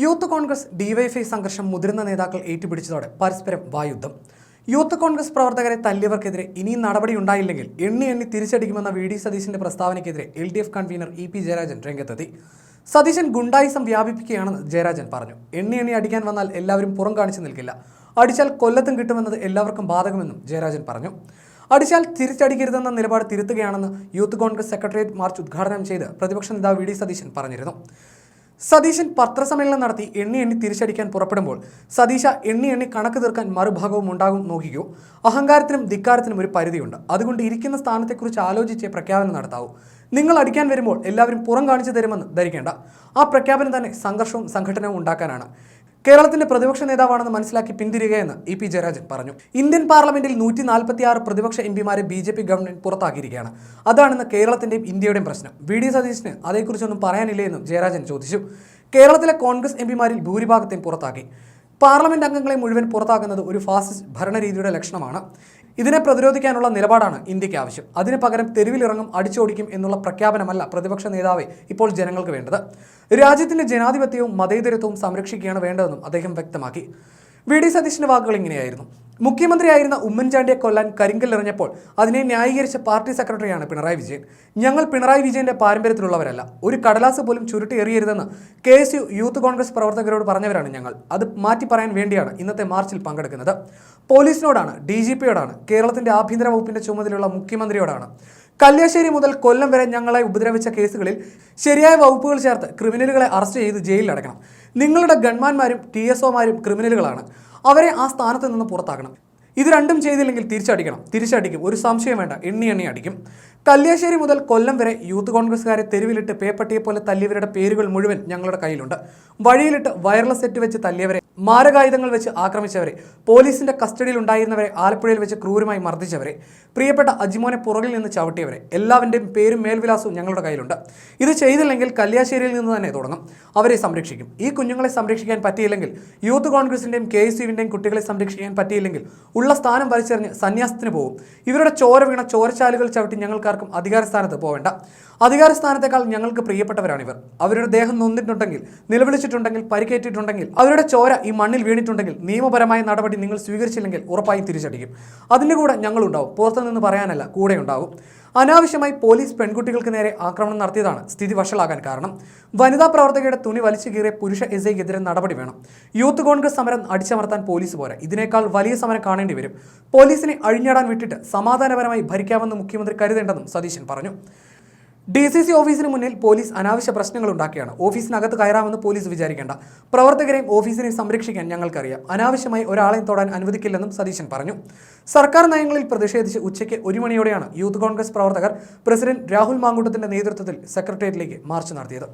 Youth Congress DYFI സംഘർഷം മുതിർന്ന നേതാക്കൾ ഏറ്റുപിടിച്ചതോടെ പരസ്പരം വായുദ്ധം. യൂത്ത് കോൺഗ്രസ് പ്രവർത്തകരെ തല്ലിയവർക്കെതിരെ ഇനിയും നടപടി ഉണ്ടായില്ലെങ്കിൽ എണ്ണി എണ്ണി തിരിച്ചടിക്കുമെന്ന വി ഡി സതീശന്റെ പ്രസ്താവനയ്ക്കെതിരെ L D F convener E P Jayarajan രംഗത്തെത്തി. സതീശൻ ഗുണ്ടായിസം വ്യാപിപ്പിക്കുകയാണെന്ന് ജയരാജൻ പറഞ്ഞു. എണ്ണി എണ്ണി അടിക്കാൻ വന്നാൽ എല്ലാവരും പുറം കാണിച്ചു നിൽക്കില്ല. അടിച്ചാൽ കൊല്ലത്തും കിട്ടുമെന്നത് എല്ലാവർക്കും ബാധകമെന്നും ജയരാജൻ പറഞ്ഞു. അടിച്ചാൽ തിരിച്ചടിക്കരുതെന്ന നിലപാട് തിരുത്തുകയാണെന്ന് യൂത്ത് കോൺഗ്രസ് സെക്രട്ടേറിയറ്റ് മാർച്ച് ഉദ്ഘാടനം ചെയ്ത് പ്രതിപക്ഷ നേതാവ് വി ഡി സതീശൻ പറഞ്ഞിരുന്നു. സതീശൻ പത്രസമ്മേളനം നടത്തി എണ്ണി എണ്ണി തിരിച്ചടിക്കാൻ പുറപ്പെടുമ്പോൾ സതീശ എണ്ണി എണ്ണി കണക്ക് തീർക്കാൻ മറുഭാഗവും ഉണ്ടാകും നോക്കിക്കോ. അഹങ്കാരത്തിനും ധിക്കാരത്തിനും ഒരു പരിധിയുണ്ട്. അതുകൊണ്ട് ഇരിക്കുന്ന സ്ഥാനത്തെക്കുറിച്ച് ആലോചിച്ച് പ്രഖ്യാപനം നടത്താവൂ. നിങ്ങൾ അടിക്കാൻ വരുമ്പോൾ എല്ലാവരും പുറം കാണിച്ചു തരുമെന്ന് ധരിക്കേണ്ട. ആ പ്രഖ്യാപനം തന്നെ സംഘർഷവും സംഘടനവും ഉണ്ടാക്കാനാണ്. കേരളത്തിന്റെ പ്രതിപക്ഷ നേതാവാണെന്ന് മനസ്സിലാക്കി പിന്തിരികയെന്ന് ഇ പി ജയരാജൻ പറഞ്ഞു. ഇന്ത്യൻ പാർലമെന്റിൽ നൂറ്റി നാൽപ്പത്തി ആറ് പ്രതിപക്ഷ എം പിമാരെ ബി ജെ പി ഗവൺമെന്റ് പുറത്താക്കിയിരിക്കുകയാണ്. അതാണെന്ന് കേരളത്തിന്റെയും ഇന്ത്യയുടെയും പ്രശ്നം. വി ഡി സതീശിന് അതേക്കുറിച്ചൊന്നും പറയാനില്ലേ എന്നും ജയരാജൻ ചോദിച്ചു. കേരളത്തിലെ കോൺഗ്രസ് എം പിമാരിൽ ഭൂരിഭാഗത്തെയും പുറത്താക്കി. പാർലമെന്റ് അംഗങ്ങളെ മുഴുവൻ പുറത്താക്കുന്നത് ഒരു ഫാസിസ്റ്റ് ഭരണരീതിയുടെ ലക്ഷണമാണ്. ഇതിനെ പ്രതിരോധിക്കാനുള്ള നിലപാടാണ് ഇന്ത്യയ്ക്ക് ആവശ്യം. അതിന് പകരം തെരുവിലിറങ്ങും അടിച്ചോടിക്കും എന്നുള്ള പ്രഖ്യാപനമല്ല പ്രതിപക്ഷ നേതാവെ ഇപ്പോൾ ജനങ്ങൾക്ക് വേണ്ടത്. രാജ്യത്തിന്റെ ജനാധിപത്യവും മതേതരത്വവും സംരക്ഷിക്കുകയാണ് വേണ്ടതെന്നും അദ്ദേഹം വ്യക്തമാക്കി. വി. ഡി. സതീശിന്റെ വാക്കുകൾ ഇങ്ങനെയായിരുന്നു. മുഖ്യമന്ത്രിയായിരുന്ന ഉമ്മൻചാണ്ടിയെ കൊല്ലാൻ എറിഞ്ഞപ്പോൾ അതിനെ ന്യായീകരിച്ച പാർട്ടി സെക്രട്ടറിയാണ് പിണറായി വിജയൻ. ഞങ്ങൾ പിണറായി വിജയന്റെ പാരമ്പര്യത്തിലുള്ളവരല്ല. ഒരു കടലാസ് പോലും ചുരുട്ടി എറിയരുതെന്ന് K S U youth Congress പ്രവർത്തകരോട് പറഞ്ഞവരാണ് ഞങ്ങൾ. അത് മാറ്റി പറയാൻ വേണ്ടിയാണ് ഇന്നത്തെ മാർച്ചിൽ പങ്കെടുക്കുന്നത്. പോലീസിനോടാണ് ഡി ജി പിയോടാണ് കേരളത്തിന്റെ ആഭ്യന്തര വകുപ്പിന്റെ ചുമതലയുള്ള മുഖ്യമന്ത്രിയോടാണ്. കല്യാശ്ശേരി മുതൽ കൊല്ലം വരെ ഞങ്ങളെ ഉപദ്രവിച്ച കേസുകളിൽ ശരിയായ വകുപ്പുകൾ ചേർത്ത് ക്രിമിനലുകളെ അറസ്റ്റ് ചെയ്ത് ജയിലിൽ അടക്കണം നിങ്ങളുടെ ഗൺമാന്മാരും ടി എസ് ഒമാരും ക്രിമിനലുകളാണ്. അവരെ ആ സ്ഥാനത്ത് നിന്ന് പുറത്താക്കണം. ഇത് രണ്ടും ചെയ്തില്ലെങ്കിൽ തിരിച്ചടിക്കണം. തിരിച്ചടിക്കും. ഒരു സംശയം വേണ്ട. എണ്ണി എണ്ണി അടിക്കും. കല്യാശ്ശേരി മുതൽ കൊല്ലം വരെ യൂത്ത് കോൺഗ്രസ്സുകാരെ തെരുവിലിട്ട് പേപ്പട്ടിയെ പോലെ തല്ലിയവരുടെ പേരുകൾ മുഴുവൻ ഞങ്ങളുടെ കയ്യിലുണ്ട്. വഴിയിലിട്ട് വയർലെസ് സെറ്റ് വെച്ച് തല്ലിയവരെ മാരകായുധങ്ങൾ വെച്ച് ആക്രമിച്ചവരെ പോലീസിന്റെ കസ്റ്റഡിയിൽ ഉണ്ടായിരുന്നവരെ ആലപ്പുഴയിൽ വെച്ച് ക്രൂരമായി മർദ്ദിച്ചവരെ പ്രിയപ്പെട്ട അജിമോനെ പുറകിൽ നിന്ന് ചവിട്ടിയവരെ എല്ലാവരുടെയും പേരും മേൽവിലാസവും ഞങ്ങളുടെ കയ്യിലുണ്ട്. ഇത് ചെയ്തില്ലെങ്കിൽ കല്യാശ്ശേരിയിൽ നിന്ന് തന്നെ തുടങ്ങും. അവരെ സംരക്ഷിക്കും. ഈ കുഞ്ഞുങ്ങളെ സംരക്ഷിക്കാൻ പറ്റിയില്ലെങ്കിൽ യൂത്ത് കോൺഗ്രസിന്റെയും കെ എസ് യുവിന്റെയും കുട്ടികളെ സംരക്ഷിക്കാൻ പറ്റിയില്ലെങ്കിൽ ഉള്ള സ്ഥാനം വലിച്ചെറിഞ്ഞ് സന്യാസത്തിന് പോകും. ഇവരുടെ ചോര വീണ ചോരച്ചാലുകൾ ചവിട്ടി ഞങ്ങൾക്കാർക്കും അധികാര സ്ഥാനത്ത് പോവേണ്ട. അധികാര സ്ഥാനത്തേക്കാൾ ഞങ്ങൾക്ക് പ്രിയപ്പെട്ടവരാണിവർ. അവരുടെ ദേഹം നൊന്നിട്ടുണ്ടെങ്കിൽ നിലവിളിച്ചിട്ടുണ്ടെങ്കിൽ പരിക്കേറ്റിട്ടുണ്ടെങ്കിൽ അവരുടെ ചോര ഈ മണ്ണിൽ വീണിട്ടുണ്ടെങ്കിൽ നിയമപരമായ നടപടി നിങ്ങൾ സ്വീകരിച്ചില്ലെങ്കിൽ ഉറപ്പായും തിരിച്ചടിക്കും. അതിന്റെ കൂടെ ഞങ്ങളുണ്ടാവും. പുറത്തു നിന്ന് പറയാനല്ല കൂടെ ഉണ്ടാവും. അനാവശ്യമായി പോലീസ് പെൺകുട്ടികൾക്ക് നേരെ ആക്രമണം നടത്തിയതാണ് സ്ഥിതി വഷളാകാൻ കാരണം. വനിതാ പ്രവർത്തകയുടെ തുണി വലിച്ചു കീറിയ പുരുഷ എസ് ഐക്കെതിരെ നടപടി വേണം. യൂത്ത് കോൺഗ്രസ് സമരം അടിച്ചമർത്താൻ പോലീസ് പോരാ. ഇതിനേക്കാൾ വലിയ സമരം കാണേണ്ടി വരും. പോലീസിനെ അഴിഞ്ഞാടാൻ വിട്ടിട്ട് സമാധാനപരമായി ഭരിക്കാമെന്ന് മുഖ്യമന്ത്രി കരുതേണ്ടെന്നും സതീശൻ പറഞ്ഞു. ഡി സി സി ഓഫീസിന് മുന്നിൽ പോലീസ് അനാവശ്യ പ്രശ്നങ്ങൾ ഉണ്ടാക്കിയാണ്. ഓഫീസിനകത്ത് കയറാമെന്ന് പോലീസ് വിചാരിക്കേണ്ട. പ്രവർത്തകരെയും ഓഫീസിനെയും സംരക്ഷിക്കാൻ ഞങ്ങൾക്കറിയാം. അനാവശ്യമായി ഒരാളെയും തൊടാൻ അനുവദിക്കില്ലെന്നും സതീശൻ പറഞ്ഞു. സർക്കാർ നയങ്ങളിൽ പ്രതിഷേധിച്ച് ഉച്ചയ്ക്ക് ഒരു മണിയോടെയാണ് യൂത്ത് കോൺഗ്രസ് പ്രവർത്തകർ പ്രസിഡന്റ് രാഹുൽ മാങ്കൂട്ടത്തിന്റെ നേതൃത്വത്തിൽ സെക്രട്ടേറിയറ്റിലേക്ക് മാർച്ച് നടത്തിയത്.